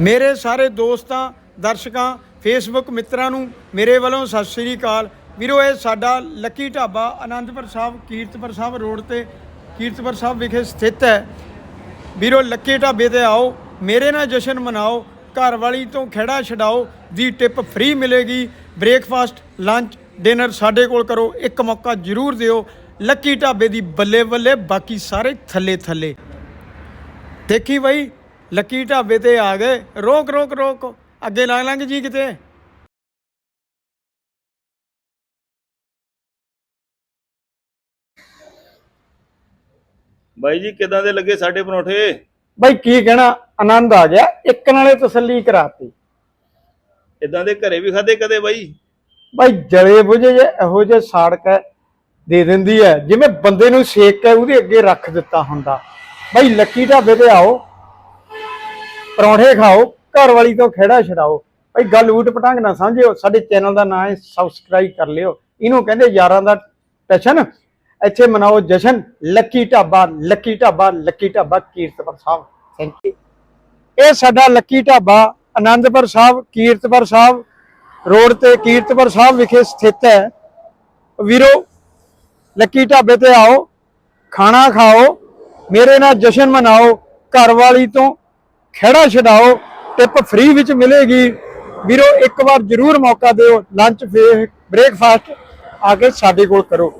ਮੇਰੇ ਸਾਰੇ ਦੋਸਤਾਂ, ਦਰਸ਼ਕਾਂ ਫੇਸਬੁੱਕ ਮਿੱਤਰਾਂ ਨੂੰ ਮੇਰੇ ਵੱਲੋਂ ਸਤਿ ਸ੍ਰੀ ਅਕਾਲ। ਵੀਰੋ, ਇਹ ਸਾਡਾ ਲੱਕੀ ਢਾਬਾ ਆਨੰਦਪੁਰ ਸਾਹਿਬ, ਕੀਰਤਪੁਰ ਸਾਹਿਬ ਰੋਡ ਤੇ ਕੀਰਤਪੁਰ ਸਾਹਿਬ ਵਿਖੇ ਸਥਿਤ ਹੈ। ਵੀਰੋ, ਲੱਕੀ ਢਾਬੇ ਤੇ ਆਓ, ਮੇਰੇ ਨਾਲ ਜਸ਼ਨ ਮਨਾਓ, ਘਰ ਵਾਲੀ ਤੋਂ ਖੇੜਾ ਛਡਾਓ, ਦੀ ਟਿਪ ਫ੍ਰੀ ਮਿਲੇਗੀ। ਬ੍ਰੇਕਫਾਸਟ, ਲੰਚ, ਡਿਨਰ ਸਾਡੇ ਕੋਲ ਕਰੋ, ਇੱਕ ਮੌਕਾ ਜ਼ਰੂਰ ਦਿਓ। ਲੱਕੀ ਢਾਬੇ ਦੀ ਬੱਲੇ ਬੱਲੇ ਬਾਕੀ ਸਾਰੇ ਥੱਲੇ ਥੱਲੇ ਦੇਖੀ ਬਈ ਲੱਕੀ ਢਾਬੇ ਤੇ ਆ ਗਏ। ਰੋਕ ਰੋਕ ਰੋਕ। ਅੱਗੇ ਲੰਘ ਲੰਘ ਜੀ ਕਿਤੇ। ਬਾਈ ਜੀ ਕਿਦਾਂ ਦੇ ਲੱਗੇ ਸਾਡੇ ਪਰੌਂਠੇ? ਬਈ ਕੀ ਕਹਿਣਾ? ਆਨੰਦ ਆ ਗਿਆ। ਇੱਕ ਨਾਲੇ ਤਸੱਲੀ ਕਰਾਤੀ। ਇਦਾਂ ਦੇ ਘਰੇ ਵੀ ਖਾਦੇ ਕਦੇ ਬਾਈ? ਬਈ ਜਲੇ ਬੁਝੇ ਜੇ ਇਹੋ ਜਿਹੇ ਸਾੜਕ ਦੇ ਦਿੰਦੀ ਹੈ। ਜਿਵੇਂ ਬੰਦੇ ਨੂੰ ਸੇਕ ਕੇ ਉਹਦੇ ਅੱਗੇ ਰੱਖ ਦਿੱਤਾ ਹੁੰਦਾ। ਬਈ ਲੱਕੀ ਢਾਬੇ ਤੇ ਆਓ, ਪਰੌਂਠੇ ਖਾਓ, ਘਰ ਵਾਲੀ ਤੋਂ ਖੇੜਾ ਛਡਾਓ। ਬਈ ਗੱਲ ਊਟ ਪਟਾਂਗ ਨਾ ਸਮਝਿਓ ਸਾਡੇ ਚੈਨਲ ਦਾ ਨਾਮ ਹੈ ਸਬਸਕ੍ਰਾਈਬ ਕਰ ਲਿਓ। ਇਹਨੂੰ ਕਹਿੰਦੇ ਯਾਰਾਂ ਦਾ ਟਸ਼ਨ। ਇੱਥੇ ਮਨਾਓ ਜਸ਼ਨ, lucky dhaba lucky dhaba lucky dhaba Kiratpur Sahib. Thank you ਇਹ ਸਾਡਾ ਲੱਕੀ ਢਾਬਾ, ਆਨੰਦਪੁਰ ਸਾਹਿਬ, ਕੀਰਤਪੁਰ ਸਾਹਿਬ, ਰੋਡ ਤੇ ਕੀਰਤਪੁਰ ਸਾਹਿਬ ਵਿਖੇ ਸਥਿਤ ਹੈ। ਵੀਰੋ, ਲੱਕੀ ਢਾਬੇ ਤੇ ਆਓ, ਖਾਣਾ ਖਾਓ ਮੇਰੇ ਨਾਲ ਜਸ਼ਨ ਮਨਾਓ, ਘਰ ਵਾਲੀ ਤੋਂ ਖੇੜਾ ਛਡਾਓ ਟਿਪ ਫ੍ਰੀ ਵਿੱਚ ਮਿਲੇਗੀ। ਵੀਰੋ, ਇੱਕ ਵਾਰ ਜ਼ਰੂਰ ਮੌਕਾ ਦਿਓ ਲੰਚ ਬ੍ਰੇਕਫਾਸਟ ਆ ਕੇ ਸਾਡੇ ਕੋਲ ਕਰੋ।